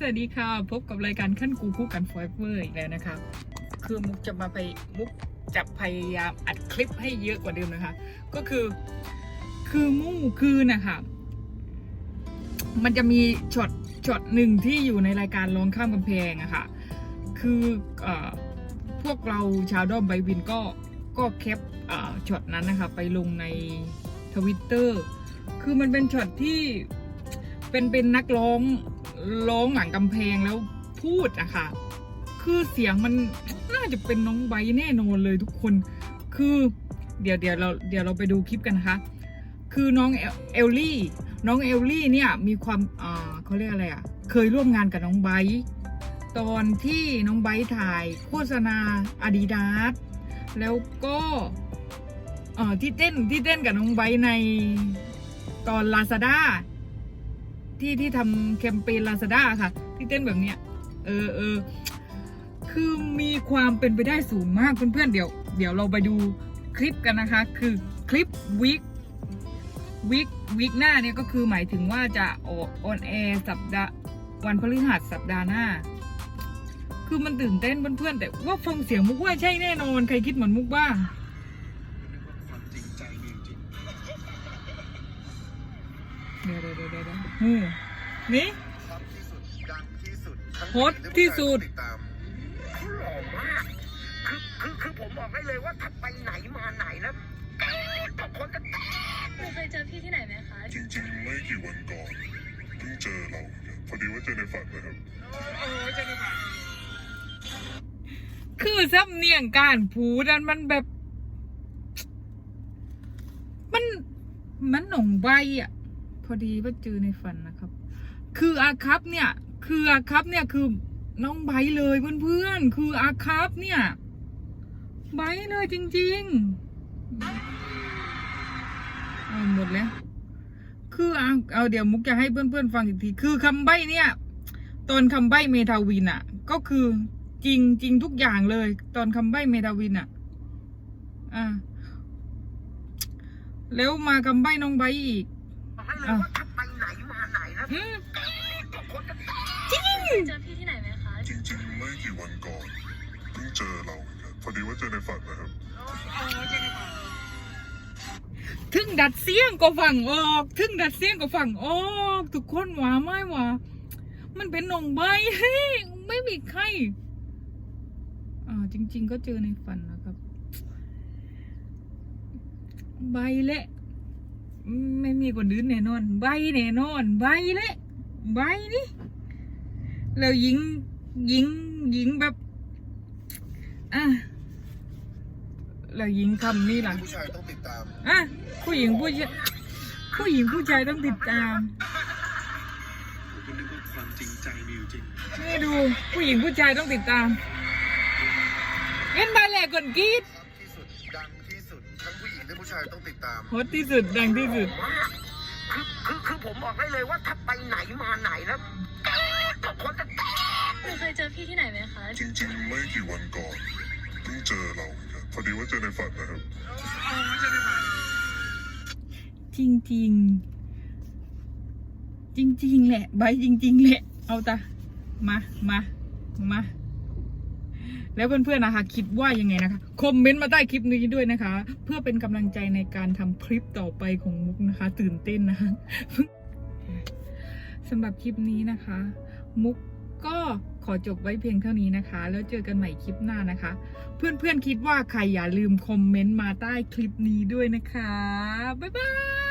สวัสดีค่ะพบกับรายการขั้นกูคู่กันฟอยเวอร์อีกแล้วนะคะ คือมุกจะมาไปมุกจะพยายามอัดคลิปให้เยอะกว่าเดิมนะคะ ก็คือคือมู่คือนะคะมันจะมีช็อตช็อตหนึ่งที่อยู่ในรายการลองข้ามกำแพงอะค่ะคือเออพวกเราชาวด้อมไบวินก็ก็แคปเอ่อช็อตนั้นนะคะไปลงในทวิตเตอร์คือมันเป็นช็อตที่เป็นเป็นนักร้อง ร้องหลังกำแพงแล้วพูดอะค่ะ คือเสียงมันน่าจะเป็นน้องไบร์แน่นอนเลยทุกคน คือเดี๋ยวเดี๋ยวเราเดี๋ยวเราไปดูคลิปกันนะคะ คือน้องเอลลี่ น้องเอลลี่เนี่ยมีความอ่าเขาเรียกอะไรอะเคยร่วมงานกับน้องไบร์ตอนที่น้องไบร์ถ่ายโฆษณาอาดิดาสแล้วก็ที่เต้นที่เต้นกับน้องไบร์ในตอนลาซาด้า ที่ที่ทำแคมเปญลาซาด้าค่ะ ที่เต้นแบบเนี้ย เออเออคือมีความเป็นไปได้สูงมากเพื่อนๆเดี๋ยว เดี๋ยวเราไปดูคลิปกันนะคะ คือคลิปวิกวิกวิกหน้าเนี่ยก็คือหมายถึงว่าจะออนแอร์สัปดาห์วันพฤหัสสัปดาห์หน้า คือมันตื่นเต้นเพื่อนๆแต่ว่าฟังเสียงมุกว่าใช่แน่นอน ใครคิดเหมือนมุกบ้างความจริงใจมีจริงเดี๋ยวเดี๋ยวเดี๋ยวเดี๋ยว อืมนี่ฮอตที่สุดดังที่สุดทั้งฮอตที่สุด ติดตามเขาหล่อมาก คือคือคือผมบอกได้เลยว่าถ้าไปไหนมาไหนนะแก๊กทุกคนจะแก๊กหนูเคยเจอพี่ที่ไหนไหมคะจริงๆไม่กี่วันก่อนเพิ่งเจอเราเนี่ยพอดีว่าเจอในฝันนะครับ คือซ้ำเนียงการผูดันมันแบบ มันมันหนองใบอะ พอดีว่าเจอในฝันนะครับ คืออาคับเนี่ย คืออาคับเนี่ยคือน้องใบเลยเพื่อนๆ คืออาคับเนี่ยใบเลยจริงๆเอาหมดแล้ว คือเอาเอาเดี๋ยวมุกจะให้เพื่อนๆฟังอีกที คือคำใบ้เนี่ย ตอนคำใบ้เมทาวินอะก็คือจริงจริงทุกอย่างเลย ตอนคำใบ้เมทาวินอะอ่าแล้วมาคำใบ้น้องใบอีก บอกได้เลยว่าถ้าไปไหนมาไหนนะอืมแก๊กทุกคนจะแก๊กเคยเจอพี่ที่ไหนไหมคะจริงๆ ไม่กี่วันก่อนเพิ่งเจอเราเนี่ยพอดีว่าเจอในฝันนะครับ ถึงดัดเสียงก็ฟังออก ถึงดัดเสียงก็ฟังออกทุกคนว่าไม่ว่ามันเป็นหนองใบเฮ้ยไม่มีใครอ่าจริง ๆ ก็เจอในฝันนะครับ ใบเละ ไม่มีคนอื่นแน่นอน ใบแน่นอน ใบเละใบนี่แล้วยิงยิงยิงแบบอะแล้วยิงคำนี่ล่ะผู้ชายต้องติดตามอะผู้หญิงผู้ชายผู้หญิงผู้ชายต้องติดตามคุณนึกว่าความจริงใจมีอยู่จริงนี่ดูผู้หญิงผู้ชายต้องติดตามเอ็นบาแหลกก่อนกรีดฮอตที่สุดดังที่สุดทั้ง ผู้หญิงและผู้ชายต้องติดตามฮอตที่สุดดังที่สุด มากคือคือคือผมบอกได้เลยว่าถ้าไปไหนมาไหนนะแก๊กทุกคนจะแก๊กหนูเคยเจอพี่ที่ไหนไหมคะ จริงๆ ไม่กี่วันก่อนเพิ่งเจอเราเนี่ยพอดีว่าเจอในฝันนะครับ จริงจริงๆจริง ๆ แหละ ใบจริง ๆ แหละ เอาตามามามา แล้วเพื่อนๆนะคะ คิดว่ายังไงนะคะคอมเมนต์มาใต้คลิปนี้ด้วยนะคะ เพื่อเป็นกำลังใจในการทำคลิปต่อไปของมุกนะคะ ตื่นเต้นนะคะสำหรับคลิปนี้นะคะ มุกก็ขอจบไว้เพียงเท่านี้นะคะ แล้วเจอกันใหม่คลิปหน้านะคะ เพื่อนๆคิดว่าใครอย่าลืมคอมเมนต์มาใต้คลิปนี้ด้วยนะคะ บ๊ายบาย